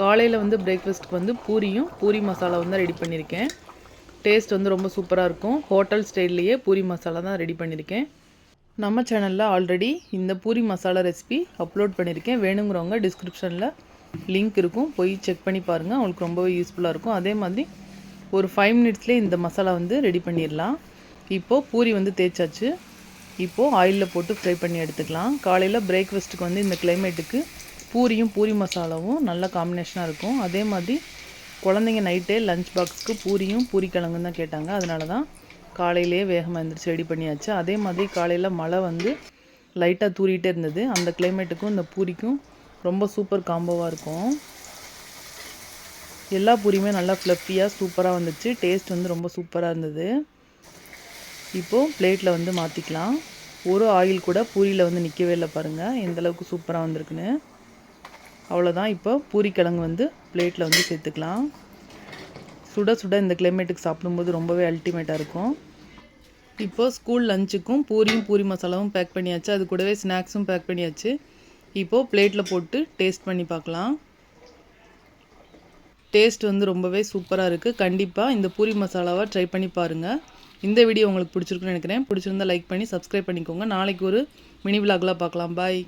காலையில் வந்து பிரேக்ஃபாஸ்ட்டுக்கு வந்து பூரியும் பூரி மசாலா வந்து ரெடி பண்ணியிருக்கேன் டேஸ்ட் வந்து ரொம்ப சூப்பராக இருக்கும். ஹோட்டல் ஸ்டைல்லையே பூரி மசாலா தான் ரெடி பண்ணியிருக்கேன் நம்ம சேனலில் ஆல்ரெடி இந்த பூரி மசாலா ரெசிபி அப்லோட் பண்ணியிருக்கேன் வேணுங்கிறவங்க டிஸ்கிரிப்ஷனில் லிங்க் இருக்கும். போய் செக் பண்ணி பாருங்கள் அவங்களுக்கு ரொம்பவே யூஸ்ஃபுல்லாக இருக்கும். அதே மாதிரி ஒரு ஃபைவ் மினிட்ஸ்லேயே இந்த மசாலா வந்து ரெடி பண்ணிடலாம். இப்போது பூரி வந்து தேய்ச்சாச்சு. இப்போது ஆயிலில் போட்டு ஃப்ரை பண்ணி எடுத்துக்கலாம். காலையில் பிரேக்ஃபாஸ்ட்டுக்கு வந்து இந்த கிளைமேட்டுக்கு பூரியும் பூரி மசாலாவும் நல்ல காம்பினேஷனாக இருக்கும். அதே மாதிரி குழந்தைங்க நைட்டே லஞ்ச் பாக்ஸ்க்கு பூரியும் பூரி கிழங்கும் தான் கேட்டாங்க. அதனால தான் காலையிலேயே வேகமாக எழுந்திரிச்சு ரெடி பண்ணியாச்சு. அதே மாதிரி காலையில் மழை வந்து லைட்டாக தூரிகிட்டே இருந்தது. அந்த கிளைமேட்டுக்கும் இந்த பூரிக்கும் ரொம்ப சூப்பர் காம்போவாக இருக்கும். எல்லா பூரியுமே நல்லா ஃப்ளஃபியாக சூப்பராக வந்துச்சு. டேஸ்ட் வந்து ரொம்ப சூப்பராக இருந்தது. இப்போது பிளேட்டில் வந்து மாற்றிக்கலாம் ஒரு ஆயில் கூட பூரியில் வந்து நிற்கவே இல்லை பாருங்கள் எந்தளவுக்கு சூப்பராக வந்திருக்குன்னு. அவ்வளோதான் இப்போ பூரி கிழங்கு வந்து பிளேட்டில் வந்து சேர்த்துக்கலாம். சுட சுட இந்த கிளைமேட்டுக்கு சாப்பிடும்போது ரொம்பவே அல்டிமேட்டாக இருக்கும். இப்போது ஸ்கூல் லஞ்சுக்கும் பூரியும் பூரி மசாலாவும் பேக் பண்ணியாச்சு. அது கூடவே ஸ்நாக்ஸும் பேக் பண்ணியாச்சு. இப்போது பிளேட்டில் போட்டு டேஸ்ட் பண்ணி பார்க்கலாம். டேஸ்ட் வந்து ரொம்பவே சூப்பராக இருக்குது கண்டிப்பாக இந்த பூரி மசாலாவை ட்ரை பண்ணி பாருங்கள் இந்த வீடியோ உங்களுக்கு பிடிச்சிருக்குன்னு நினைக்கிறேன். பிடிச்சிருந்தா லைக் பண்ணி சப்ஸ்கிரைப் பண்ணிக்கோங்க. நாளைக்கு ஒரு மினி விலாக்லாம் பார்க்கலாம். பாய்